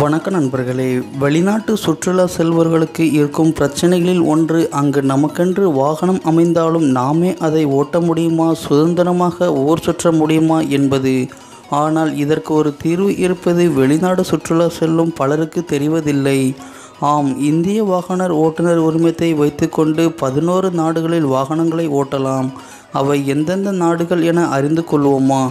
வணக்க நண்பர்களே வெளிநாட்டு சுற்றுலா செல்வர்களுக்கு இருக்கும் பிரச்சனைகளில் ஒன்று அங்கு நமக்கென்று வாகனம் அமைந்தாலும் நாமே அதை ஓட்ட முடியுமா சுதந்திரமாக ஊர் சுற்ற முடியுமா என்பது. ஆனால் இதற்கு ஒரு தீர்வு இருப்பது வெளிநாடு சுற்றுலா செல்லும் பலருக்கு தெரிவதில்லை. ஆம் இந்திய வாகனர் ஓட்டுநர் உரிமத்தை வைத்துக்கொண்டு பதினோரு நாடுகளில் வாகனங்களை ஓட்டலாம். அவை எந்தெந்த நாடுகள் என அறிந்து கொள்வோமா?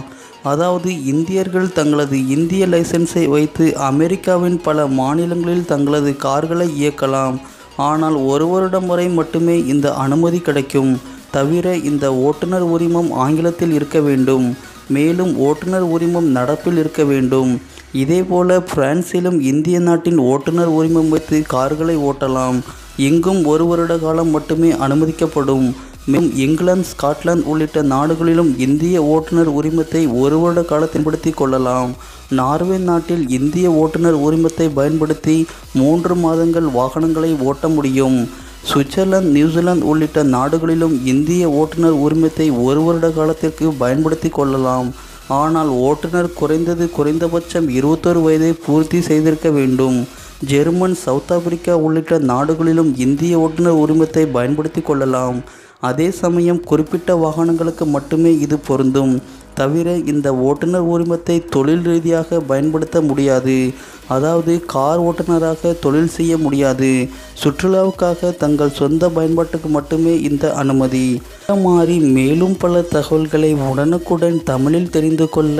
அதாவது இந்தியர்கள் தங்களது இந்திய லைசென்ஸை வைத்து அமெரிக்காவின் பல மாநிலங்களில் தங்களது கார்களை இயக்கலாம். ஆனால் ஒரு வருடம் வரை மட்டுமே இந்த அனுமதி கிடைக்கும். தவிர இந்த ஓட்டுநர் உரிமம் ஆங்கிலத்தில் இருக்க வேண்டும். மேலும் ஓட்டுநர் உரிமம் நடப்பில் இருக்க வேண்டும். இதேபோல பிரான்சிலும் இந்திய நாட்டின் ஓட்டுநர் உரிமம் வைத்து கார்களை ஓட்டலாம். இங்கும் ஒரு வருட காலம் மட்டுமே அனுமதிக்கப்படும். மேலும் இங்கிலாந்து ஸ்காட்லாந்து உள்ளிட்ட நாடுகளிலும் இந்திய ஓட்டுநர் உரிமத்தை ஒரு வருட காலத்தின்படுத்தி கொள்ளலாம். நார்வே நாட்டில் இந்திய ஓட்டுநர் உரிமத்தை பயன்படுத்தி மூன்று மாதங்கள் வாகனங்களை ஓட்ட முடியும். சுவிட்சர்லாந்து நியூசிலாந்து உள்ளிட்ட நாடுகளிலும் இந்திய ஓட்டுநர் உரிமத்தை ஒரு வருட காலத்திற்கு பயன்படுத்தி கொள்ளலாம். ஆனால் ஓட்டுநர் குறைந்தது குறைந்தபட்சம் இருபத்தொரு வயதை பூர்த்தி செய்திருக்க வேண்டும். ஜெர்மன் சவுத் ஆப்பிரிக்கா உள்ளிட்ட நாடுகளிலும் இந்திய ஓட்டுநர் உரிமத்தை பயன்படுத்தி கொள்ளலாம். அதே சமயம் குறிப்பிட்ட வாகனங்களுக்கு மட்டுமே இது பொருந்தும். தவிர இந்த ஓட்டுநர் உரிமத்தை தொழில் ரீதியாக பயன்படுத்த முடியாது. அதாவது கார் ஓட்டுநராக தொழில் செய்ய முடியாது. சுற்றுலாவுக்காக தங்கள் சொந்த பயன்பாட்டுக்கு மட்டுமே இந்த அனுமதி. மாறி மாதிரி மேலும் பல தகவல்களை உடனுக்குடன் தமிழில் தெரிந்து கொள்ள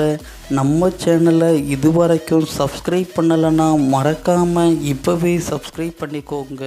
நம்ம சேனலை இதுவரைக்கும் சப்ஸ்கிரைப் பண்ணலைன்னா மறக்காமல் இப்போவே சப்ஸ்கிரைப் பண்ணிக்கோங்க.